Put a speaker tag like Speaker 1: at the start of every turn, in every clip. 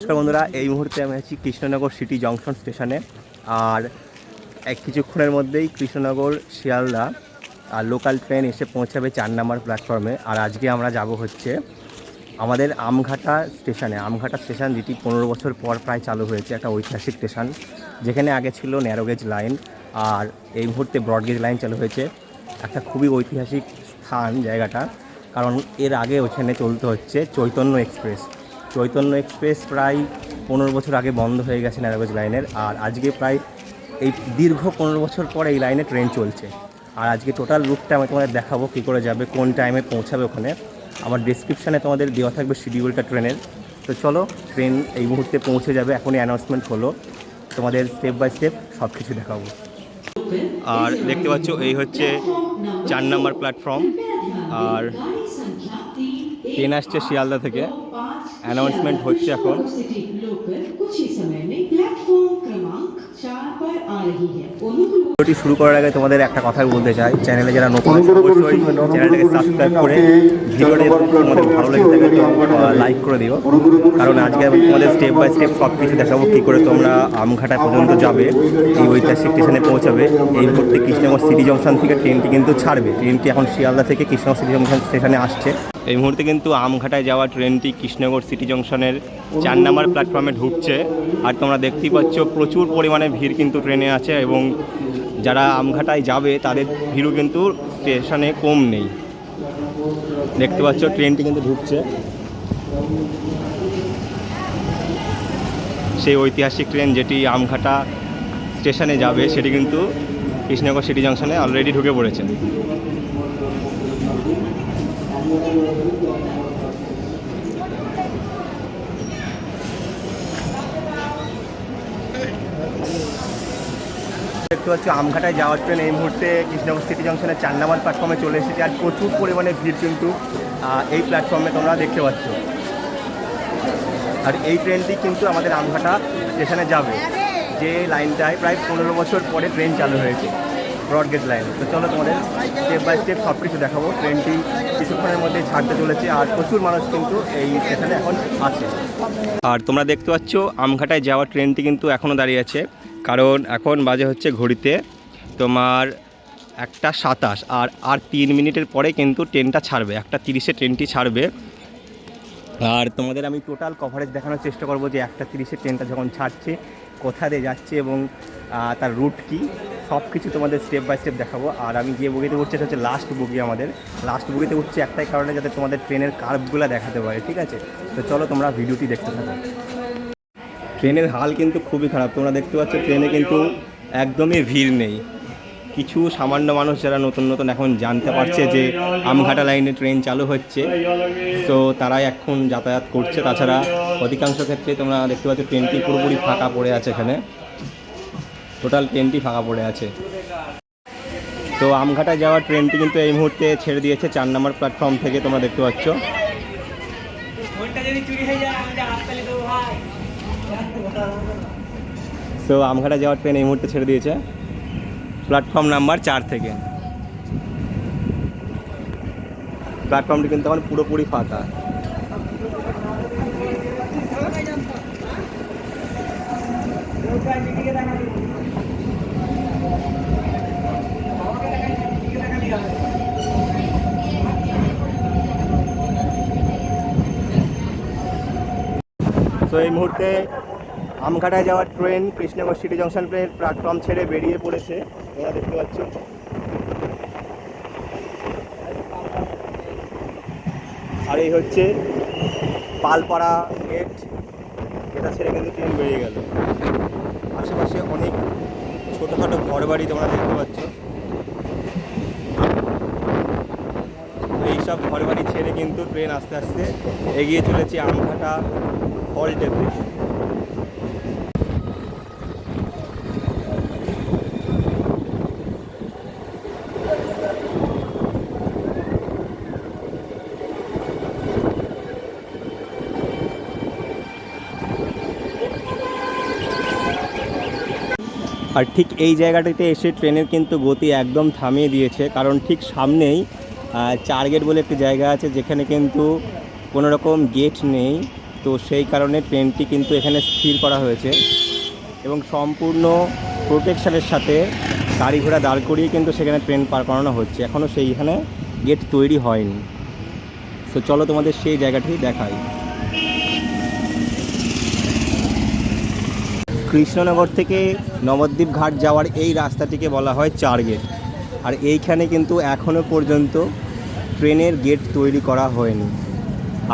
Speaker 1: নমস্কার বন্ধুরা, এই মুহূর্তে আমি আছি কৃষ্ণনগর সিটি জংশন স্টেশনে। আর এক কিছুক্ষণের মধ্যেই কৃষ্ণনগর, শিয়ালদা আর লোকাল ট্রেন এসে পৌঁছাবে চার নাম্বার প্ল্যাটফর্মে। আর আজকে আমরা যাব হচ্ছে আমাদের আমঘাটা স্টেশনে। আমঘাটা স্টেশন যেটি পনেরো বছর পর প্রায় চালু হয়েছে, একটা ঐতিহাসিক স্টেশন। যেখানে আগে ছিল ন্যারোগেজ লাইন আর এই মুহূর্তে ব্রডগেজ লাইন চালু হয়েছে। একটা খুবই ঐতিহাসিক স্থান জায়গাটা, কারণ এর আগে ওখানে চলতে হচ্ছে চৈতন্য এক্সপ্রেস। চৈতন্য এক্সপ্রেস প্রায় পনেরো বছর আগে বন্ধ হয়ে গেছে ন্যারোগেজ লাইনের, আর আজকে প্রায় এই দীর্ঘ পনেরো বছর পর এই লাইনে ট্রেন চলছে। আর আজকে টোটাল রুটটা আমি তোমাদের দেখাবো কী করে যাবে, কোন টাইমে পৌঁছাবে ওখানে। আমার ডিসক্রিপশানে তোমাদের দেওয়া থাকবে শিডিউলটা ট্রেনের তো চলো ট্রেন এই মুহূর্তে পৌঁছে যাবে, এখনই অ্যানাউন্সমেন্ট হলো। তোমাদের স্টেপ বাই স্টেপ সব কিছু দেখাবো। আর দেখতে পাচ্ছ, এই হচ্ছে চার নাম্বার প্ল্যাটফর্ম আর ট্রেন আসছে শিয়ালদা থেকে। অ্যানাউন্সমেন্ট হচ্ছে এখন। ভিডিওটি শুরু করার আগে তোমাদের একটা কথা বলতে চাই। চ্যানেলে যারা নতুন অবশ্যই চ্যানেলটাকে সাবস্ক্রাইব করে ভিডিওটা তোমাদের ভালো লেগে থাকে লাইক করে দিও। কারণ আজকে আমি তোমাদের স্টেপ বাই স্টেপ সব কিছু দেখাবো কী করে তোমরা আমঘাটা পর্যন্ত যাবে এই ঐতিহাসিক স্টেশনে পৌঁছাবে। এই মুহূর্তে কৃষ্ণনগর সিটি জংশন থেকে ট্রেনটি কিন্তু ছাড়বে। ট্রেনটি এখন শিয়ালদা থেকে কৃষ্ণনগর সিটি জংশন স্টেশনে আসছে। এই মুহূর্তে কিন্তু আমঘাটায় যাওয়া ট্রেনটি কৃষ্ণনগর সিটি জংশনের চার নাম্বার প্ল্যাটফর্মে ঢুকছে। আর তোমরা দেখতেই পাচ্ছ প্রচুর পরিমাণে ভিড় কিন্তু ট্রেনে আছে এবং যারা আমঘাটায় যাবে, তাদের ভিড়ও কিন্তু স্টেশনে কম নেই। দেখতে পাচ্ছ, ট্রেনটি কিন্তু ঢুকছে। সেই ঐতিহাসিক ট্রেন যেটি আমঘাটা স্টেশনে যাবে, সেটি কিন্তু কৃষ্ণনগর সিটি জংশনে অলরেডি ঢুকে পড়েছে। দেখতে পাচ্ছি আমঘাটায় যাওয়ার ট্রেন এই মুহূর্তে কৃষ্ণনগর সিটি জংশনের চার নাম্বার প্ল্যাটফর্মে চলে এসেছে আর প্রচুর পরিমাণে ভিড় কিন্তু এই প্ল্যাটফর্মে তোমরা দেখতে পাচ্ছ। আর এই ট্রেনটি কিন্তু আমাদের আমঘাটা স্টেশনে যাবে, যে লাইনটায় প্রায় পনেরো বছর পরে ট্রেন চালু হয়েছে, ব্রডগেজ লাইন তো চলো তোমাদের স্টেপ বাই স্টেপ সব কিছু দেখাবো ট্রেনটি কিছুক্ষণের মধ্যে ছাড়তে চলেছে আর প্রচুর মানুষ কিন্তু এই স্টেশনে এখন আছে। আর তোমরা দেখতে পাচ্ছ আমঘাটায় যাওয়া ট্রেনটি কিন্তু এখনও দাঁড়িয়ে আছে। কারণ এখন বাজে হচ্ছে ঘড়িতে তোমার একটা সাতাশ, আর আর তিন মিনিটের পরে কিন্তু ট্রেনটা ছাড়বে, একটা তিরিশে ট্রেনটি ছাড়বে। আর তোমাদের আমি টোটাল কভারেজ দেখানোর চেষ্টা করব যে একটা তিরিশে ট্রেনটা যখন ছাড়ছে কোথা দিয়ে যাচ্ছে এবং তার রুট কি সব কিছু তোমাদের স্টেপ বাই স্টেপ দেখাবো। আর আমি যে বগিতে উঠছে, সেটা হচ্ছে লাস্ট বগি আমাদের। লাস্ট বগিতে উঠছে একটাই কারণে যাতে তোমাদের ট্রেনের কার্ভগুলো দেখাতে পারে, ঠিক আছে? তো চলো তোমরা ভিডিওটি দেখতে থাকো। ট্রেনের হাল কিন্তু খুবই খারাপ। তোমরা দেখতে পাচ্ছ ট্রেনে কিন্তু একদমই ভিড় নেই। কিছু সামান্য মানুষ যারা নতুন নতুন এখন জানতে পারছে যে আমঘাটা লাইনে ট্রেন চালু হচ্ছে, তো তারাই এখন যাতায়াত করছে। তাছাড়া অধিকাংশ ক্ষেত্রে তোমরা দেখতে পাচ্ছ ট্রেনটি পুরোপুরি ফাঁকা পড়ে আছে এখানে। টোটাল ট্রেনটি ফাঁকা পড়ে আছে। তো আমঘাটায় যাওয়ার ট্রেনটি কিন্তু এই মুহূর্তে ছেড়ে দিয়েছে। চার নম্বর প্ল্যাটফর্ম থেকে তোমরা দেখতে পাচ্ছ। তো আমঘাটা যাওয়ার ট্রেন এই মুহূর্তে ছেড়ে দিয়েছে। প্ল্যাটফর্ম নাম্বার চার থেকে। প্ল্যাটফর্মটি কিন্তু এখন পুরোপুরি ফাঁকা। তো এই মুহূর্তে আমঘাটায় যাওয়ার train, Krishnanagar city junction train platform ছেড়ে বেরিয়ে পড়েছে। তোমরা দেখতে পাচ্ছ। আর এই হচ্ছে পালপাড়া গেট এটা ছেড়ে কিন্তু ট্রেন বেরিয়ে গেল। আশেপাশে অনেক ছোটোখাটো ঘর বাড়ি তোমরা দেখতে পাচ্ছ। এইসব ঘর বাড়ি ছেড়ে কিন্তু ট্রেন আস্তে আস্তে এগিয়ে চলেছে আমঘাটা হল্টের দিকে আর ঠিক এই জায়গাটিতে এসে ট্রেনের কিন্তু গতি একদম থামিয়ে দিয়েছে কারণ ঠিক সামনেই আহ, চার গেট বলে একটি জায়গা আছে যেখানে কিন্তু কোনো রকম গেট নেই তো সেই কারণে ট্রেনটি কিন্তু এখানে স্থির করা হয়েছে এবং সম্পূর্ণ প্রোটেকশনের সাথে গাড়ি ঘোড়া দাঁড় করিয়ে কিন্তু সেখানে ট্রেন পার করানো হচ্ছে। এখনও সেইখানে গেট তৈরি হয়নি। তো চলো তোমাদের সেই জায়গাটি দেখাই। কৃষ্ণনগর থেকে নবদ্বীপ ঘাট যাওয়ার এই রাস্তাটিকে বলা হয় চার গেট। আর এইখানে কিন্তু এখনও পর্যন্ত ট্রেনের গেট তৈরি করা হয়নি।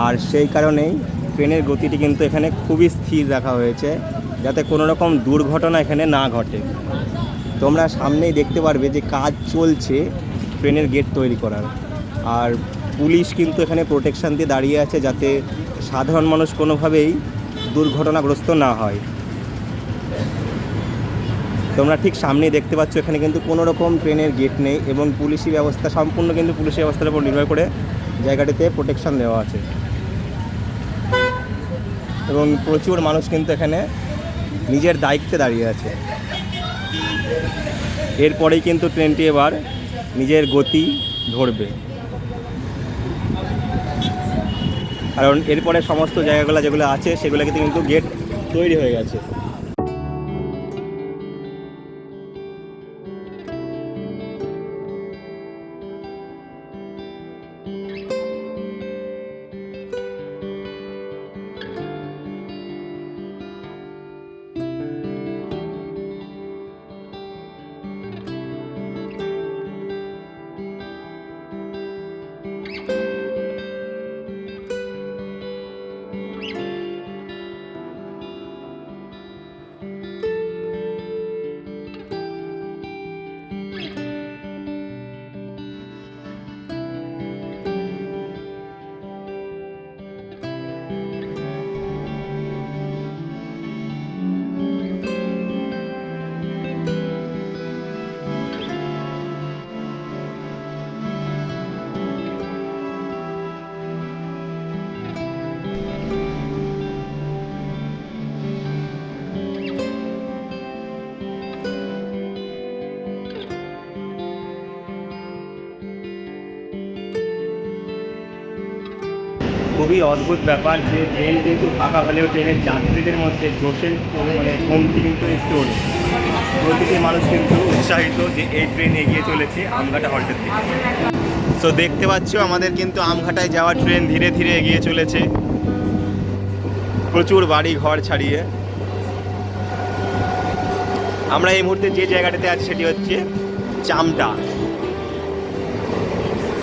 Speaker 1: আর সেই কারণেই ট্রেনের গতিটি কিন্তু এখানে খুবই স্থির রাখা হয়েছে, যাতে কোনো রকম দুর্ঘটনা এখানে না ঘটে। তোমরা সামনেই দেখতে পারবে যে কাজ চলছে ট্রেনের গেট তৈরি করার। আর পুলিশ কিন্তু এখানে প্রোটেকশান দিয়ে দাঁড়িয়ে আছে যাতে সাধারণ মানুষ কোনোভাবেই দুর্ঘটনাগ্রস্ত না হয়। তোমরা ঠিক সামনেই দেখতে পাচ্ছ, এখানে কিন্তু কোনো রকম ট্রেনের গেট নেই এবং পুলিশি ব্যবস্থা, সম্পূর্ণ কিন্তু পুলিশি ব্যবস্থার উপর নির্ভর করে জায়গাটিতে প্রোটেকশন দেওয়া আছে। এবং প্রচুর মানুষ কিন্তু এখানে নিজের দায়িত্বে দাঁড়িয়ে আছে। এরপরেই কিন্তু ট্রেনটি এবার নিজের গতি ধরবে। কারণ এরপরে সমস্ত জায়গাগুলো যেগুলো আছে, সেগুলোকে কিন্তু গেট তৈরি হয়ে গেছে। খুবই অদ্ভুত ব্যাপার যে ট্রেন কিন্তু ফাঁকা হলেও ট্রেনের যাত্রীদের মধ্যে জোশের মানে কমতি কিন্তু একটু প্রতিটি মানুষ কিন্তু উৎসাহিত যে এই ট্রেন এগিয়ে চলেছে আমঘাটা হল্টের দিকে। তো দেখতে পাচ্ছ আমাদের কিন্তু আমঘাটায় যাওয়া ট্রেন ধীরে ধীরে এগিয়ে চলেছে। প্রচুর বাড়ি ঘর ছাড়িয়ে। আমরা এই মুহূর্তে যে জায়গাটাতে আছি সেটি হচ্ছে চামটা।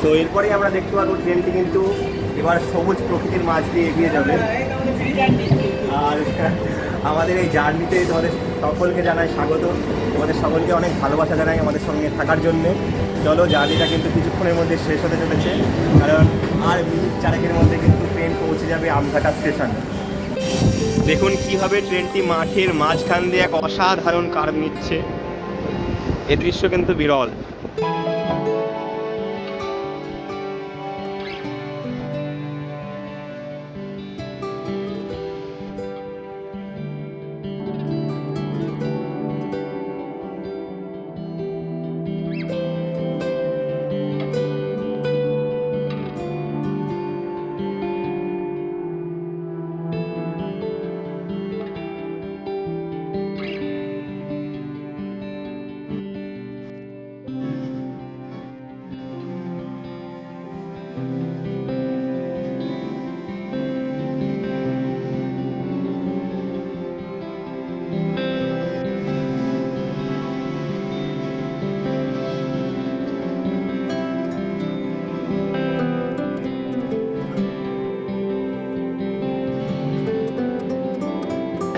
Speaker 1: তো এরপরেই আমরা দেখতে পাবো ট্রেনটি কিন্তু এবার সবুজ প্রকৃতির মাঝ দিয়ে এগিয়ে যাবে। আর আমাদের এই জার্নিতে তোমাদের সকলকে জানাই স্বাগত। তোমাদের সকলকে অনেক ভালোবাসা জানাই আমাদের সঙ্গে থাকার জন্য। চলো, জার্নিটা কিন্তু কিছুক্ষণের মধ্যে শেষ হতে চলেছে। কারণ আর মিনিট চারেকের মধ্যে কিন্তু ট্রেন পৌঁছে যাবে আমঘাটা স্টেশনে। দেখুন কীভাবে ট্রেনটি মাঠের মাঝখান দিয়ে এক অসাধারণ কার্ভ নিচ্ছে। এ দৃশ্য কিন্তু বিরল।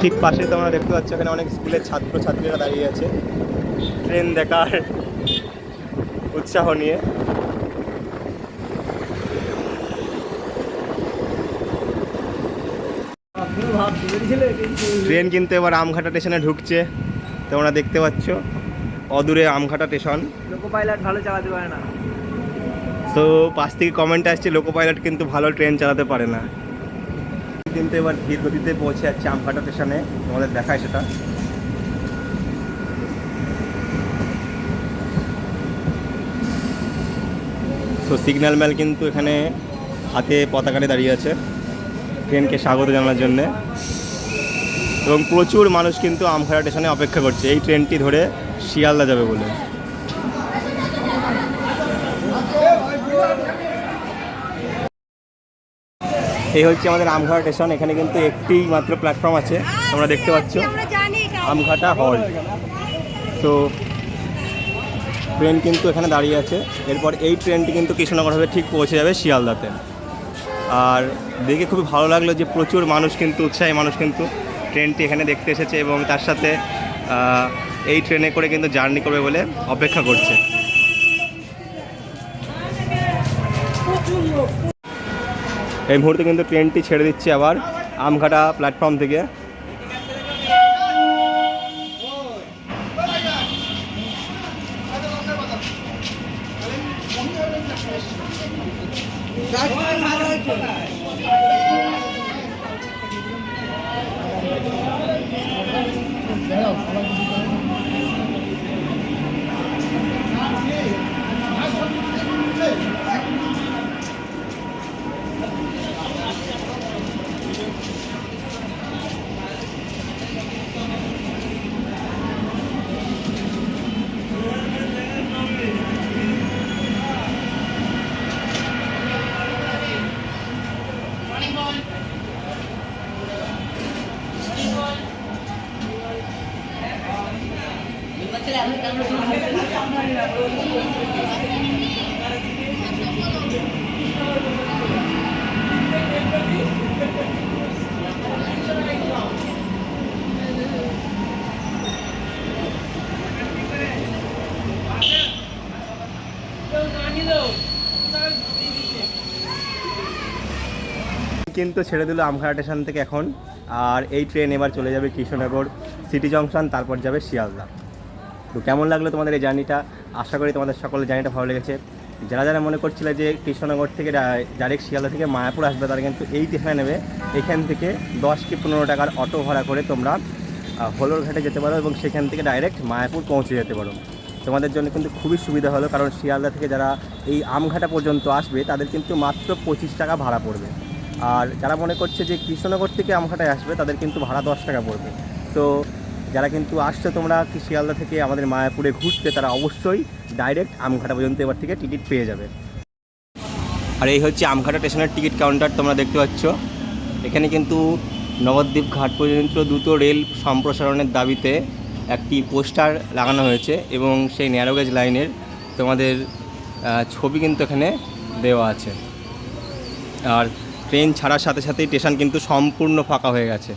Speaker 1: ঠিক পাশে তোমরা দেখতে পাচ্ছ এখানে অনেক স্কুলের ছাত্র ছাত্রীরা দাঁড়িয়ে আছে। ট্রেন দেখার উৎসাহ নিয়ে। ট্রেন কিন্তু এবার আমঘাটা স্টেশনে ঢুকছে। তোমরা দেখতে পাচ্ছ অদূরে আমঘাটা স্টেশন।
Speaker 2: লোকো পাইলট ভালো চালাতে পারে না।
Speaker 1: তো পাশ থেকে কমেন্ট আসছে লোকো পাইলট কিন্তু ভালো ট্রেন চালাতে পারে না। কিন্তু এবার ধীর গতিতে পৌঁছে যাচ্ছে আমঘাটা স্টেশনে। তোমাদের দেখায় সেটা। তো সিগন্যাল ম্যাল কিন্তু এখানে হাতে পতাকারে দাঁড়িয়ে আছে। ট্রেনকে স্বাগত জানানোর জন্যে। এবং প্রচুর মানুষ কিন্তু আমখাড়া স্টেশনে অপেক্ষা করছে। এই ট্রেনটি ধরে শিয়ালদা যাবে বলে। এই হচ্ছে আমাদের আমঘাটা স্টেশন, এখানে কিন্তু একটি মাত্র প্ল্যাটফর্ম আছে, তোমরা দেখতে পাচ্ছ, আমঘাটা হল তো ট্রেন কিন্তু এখানে দাঁড়িয়ে আছে। এরপর এই ট্রেনটি কিন্তু কৃষ্ণনগর হয়ে ঠিক পৌঁছে যাবে শিয়ালদাতে। আর দেখে খুবই ভালো লাগল যে প্রচুর মানুষ কিন্তু, উৎসাহী মানুষ কিন্তু ট্রেনটি এখানে দেখতে এসেছে এবং তার সাথে এই ট্রেনে করে কিন্তু জার্নি করবে বলে অপেক্ষা করছে। এই মুহূর্তে কিন্তু ট্রেনটি ছেড়ে দিচ্ছে আবার আমঘাটা প্ল্যাটফর্ম থেকে। কিন্তু ছেড়ে দিল আমখানা স্টেশন থেকে এখন। আর এই ট্রেন এবার চলে যাবে কৃষ্ণনগর সিটি জংশন তারপর যাবে শিয়ালদা। তো কেমন লাগল তোমাদের এই জার্নিটা আশা করি তোমাদের সকলের জার্নিটা ভালো লেগেছে। যারা যারা মনে করছিলে যে কৃষ্ণনগর থেকে ডাইরেক্ট শিয়ালদা থেকে মায়াপুর আসবে, তারা কিন্তু এই স্টেশনে নেবে। এখান থেকে দশ কি পনেরো টাকার অটো ভাড়া করে তোমরা হলোর ঘাটে যেতে পারো এবং সেখান থেকে ডাইরেক্ট মায়াপুর পৌঁছে যেতে পারো। তোমাদের জন্য কিন্তু খুবই সুবিধা হলো, কারণ শিয়ালদা থেকে যারা এই আমঘাটা পর্যন্ত আসবে, তাদের কিন্তু মাত্র পঁচিশ টাকা ভাড়া পড়বে। আর যারা মনে করছে যে কৃষ্ণনগর থেকে আমঘাটায় আসবে, তাদের কিন্তু ভাড়া দশ টাকা পড়বে। তো যারা কিন্তু আসছে তোমরা শিয়ালদা থেকে আমাদের মায়াপুরে ঘুরতে, তারা অবশ্যই ডাইরেক্ট আমঘাটা পর্যন্ত এবার থেকে টিকিট পেয়ে যাবে। আর এই হচ্ছে আমঘাটা স্টেশনের টিকিট কাউন্টার তোমরা দেখতে পাচ্ছ। এখানে কিন্তু নবদ্বীপ ঘাট পর্যন্ত দ্রুত রেল সম্প্রসারণের দাবিতে একটি পোস্টার লাগানো হয়েছে এবং সেই ন্যারোগেজ লাইনের তোমাদের ছবি কিন্তু এখানে দেওয়া আছে। আর ট্রেন ছাড়ার সাথে সাথেই স্টেশন কিন্তু সম্পূর্ণ ফাঁকা হয়ে গেছে।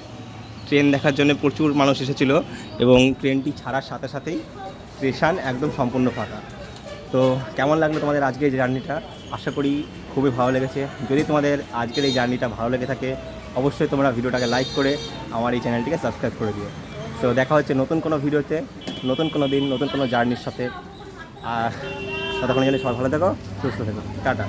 Speaker 1: ট্রেন দেখার জন্য প্রচুর মানুষ এসেছিল এবং ট্রেনটি ছাড়ার সাথে সাথেই স্টেশন একদম সম্পূর্ণ ফাঁকা। তো কেমন লাগল তোমাদের আজকের জার্নিটা? আশা করি খুবই ভালো লেগেছে। যদি তোমাদের আজকের এই জার্নিটা ভালো লেগে থাকে, অবশ্যই তোমরা ভিডিওটাকে লাইক করে আমার এই চ্যানেলটিকে সাবস্ক্রাইব করে দিও। তো দেখা হচ্ছে নতুন কোনো ভিডিওতে, নতুন কোনো দিন, নতুন কোনো জার্নির সাথে। আর ততক্ষণ জানি সবাই ভালো থেকো, সুস্থ থেকো। টাটা।